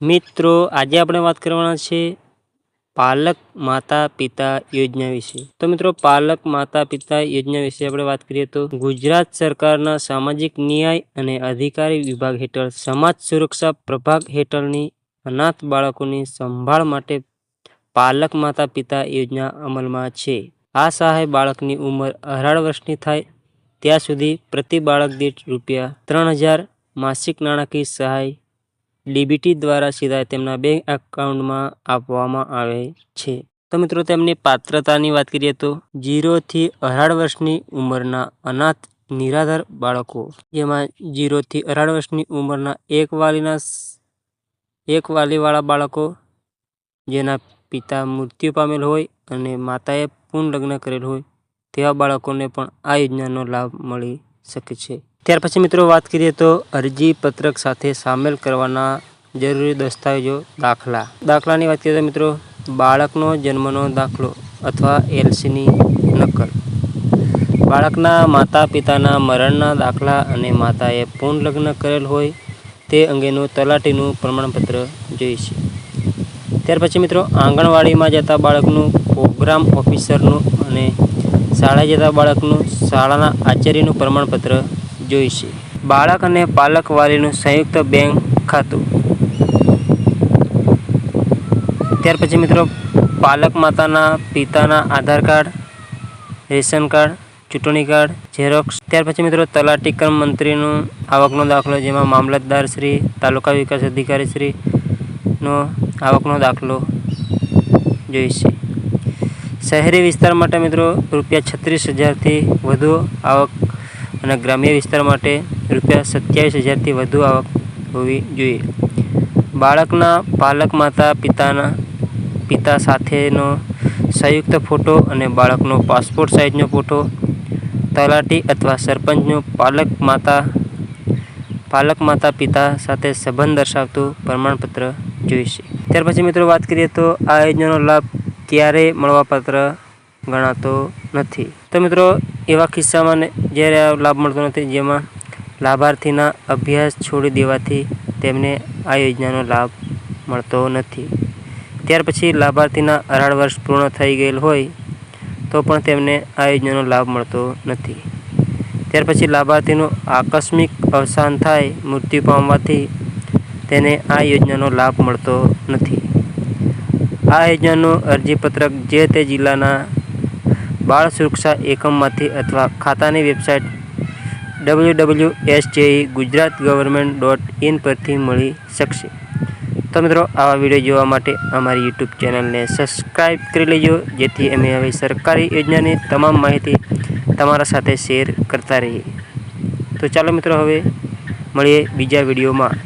મિત્રો, આજે આપણે વાત કરવાના છે પાલક માતા પિતા યોજના વિશે. તો મિત્રો, પાલક માતા પિતા યોજના વિશે આપણે વાત કરીએ તો ગુજરાત સરકારના સામાજિક ન્યાય અને અધિકારી વિભાગ હેઠળ સમાજ સુરક્ષા પ્રભાગ હેઠળની અનાથ બાળકોની સંભાળ માટે પાલક માતા પિતા યોજના અમલમાં છે. આ સહાય બાળકની ઉંમર અઢાર વર્ષની થાય, ત્યાં સુધી પ્રતિ બાળક દીઠ રૂપિયા ત્રણ હજાર માસિક નાણાકીય સહાય ડીબીટી દ્વારા સીધા તેમના બેંક એકાઉન્ટમાં આપવામાં આવે છે. તો મિત્રો, તેમની પાત્રતાની વાત કરીએ તો જીરોથી અઢાર વર્ષની ઉંમરના અનાથ નિરાધાર બાળકો. જેમાં જીરોથી અઢાર વર્ષની ઉંમરના એક વાલીના એક વાલીવાળા બાળકો, જેના પિતા મૃત્યુ પામેલ હોય અને માતાએ પૂર્ણ લગ્ન કરેલ હોય, તેવા બાળકોને પણ આ યોજનાનો લાભ મળી શકે છે. ત્યાર પછી મિત્રો વાત કરીએ તો અરજી પત્રક સાથે સામેલ કરવાના જરૂરી દસ્તાવેજો દાખલા. દાખલાની વાત કરીએ તો મિત્રો, બાળકનો જન્મનો દાખલો અથવા એલસીની નકલ. બાળકના માતા પિતાના મરણના દાખલા અને માતાએ પૂર્ણ લગ્ન કરેલ હોય તે અંગેનું તલાટીનું પ્રમાણપત્ર જોઈશે. ત્યાર પછી મિત્રો, આંગણવાડીમાં જતા બાળકનું પ્રોગ્રામ ઓફિસરનું અને શાળાએ જતા બાળકનું શાળાના આચાર્યનું પ્રમાણપત્ર જોઈશે. બાળક અને પાલક વાલીનું સંયુક્ત બેંક ખાતું. ત્યાર પછી મિત્રો, પાલક માતાના પિતાના આધાર કાર્ડ, રેશન કાર્ડ, ચૂંટણી કાર્ડ ઝેરોક્ષ ત્યાર પછી મિત્રો, તલાટી કર્મ મંત્રીનું આવકનો દાખલો, જેમાં મામલતદાર શ્રી, તાલુકા વિકાસ અધિકારી શ્રીનો આવકનો દાખલો જોઈશે. શહેરી વિસ્તાર માટે મિત્રો રૂપિયા છત્રીસ હજારથી વધુ આવક અને ગ્રામ્ય વિસ્તાર માટે રૂપિયા સત્યાવીસ હજારથી વધુ આવક હોવી જોઈએ. બાળકના પાલક માતા પિતાના પિતા સાથેનો સંયુક્ત ફોટો અને બાળકનો પાસપોર્ટ સાઇઝનો ફોટો, તલાટી અથવા સરપંચનો પાલક માતા પાલક માતા પિતા સાથે સંબંધ દર્શાવતું પ્રમાણપત્ર જોઈશે. ત્યાર પછી મિત્રો વાત કરીએ તો આ યોજનાનો લાભ ક્યારે મળવાપાત્ર ગણાતો નથી. તો મિત્રો, એવા કિસ્સામાં જ્યારે આ લાભ મળતો નથી, જેમાં લાભાર્થીના અભ્યાસ છોડી દેવાથી તેમને આ યોજનાનો લાભ મળતો નથી. ત્યાર પછી લાભાર્થીના અઢાર વર્ષ પૂર્ણ થઈ ગયેલ હોય, તો પણ તેમને આ યોજનાનો લાભ મળતો નથી. ત્યાર પછી લાભાર્થીનું આકસ્મિક અવસાન થાય, મૃત્યુ પામવાથી તેને આ યોજનાનો લાભ મળતો નથી. આ યોજનાનું અરજીપત્રક જે તે જિલ્લાના બાળ સુરક્ષા એકમમાંથી અથવા ખાતાની website W W S J E Gujarat government dot in પરથી મળી શકશે. તો મિત્રો, આવા વીડિયો જોવા માટે અમારી યુટ્યુબ ચેનલને સબસ્ક્રાઈબ કરી લેજો, જેથી અમે હવે સરકારી યોજનાની તમામ માહિતી તમારા સાથે શેર કરતા રહીએ. તો ચાલો મિત્રો, હવે મળીએ બીજા વિડીયોમાં.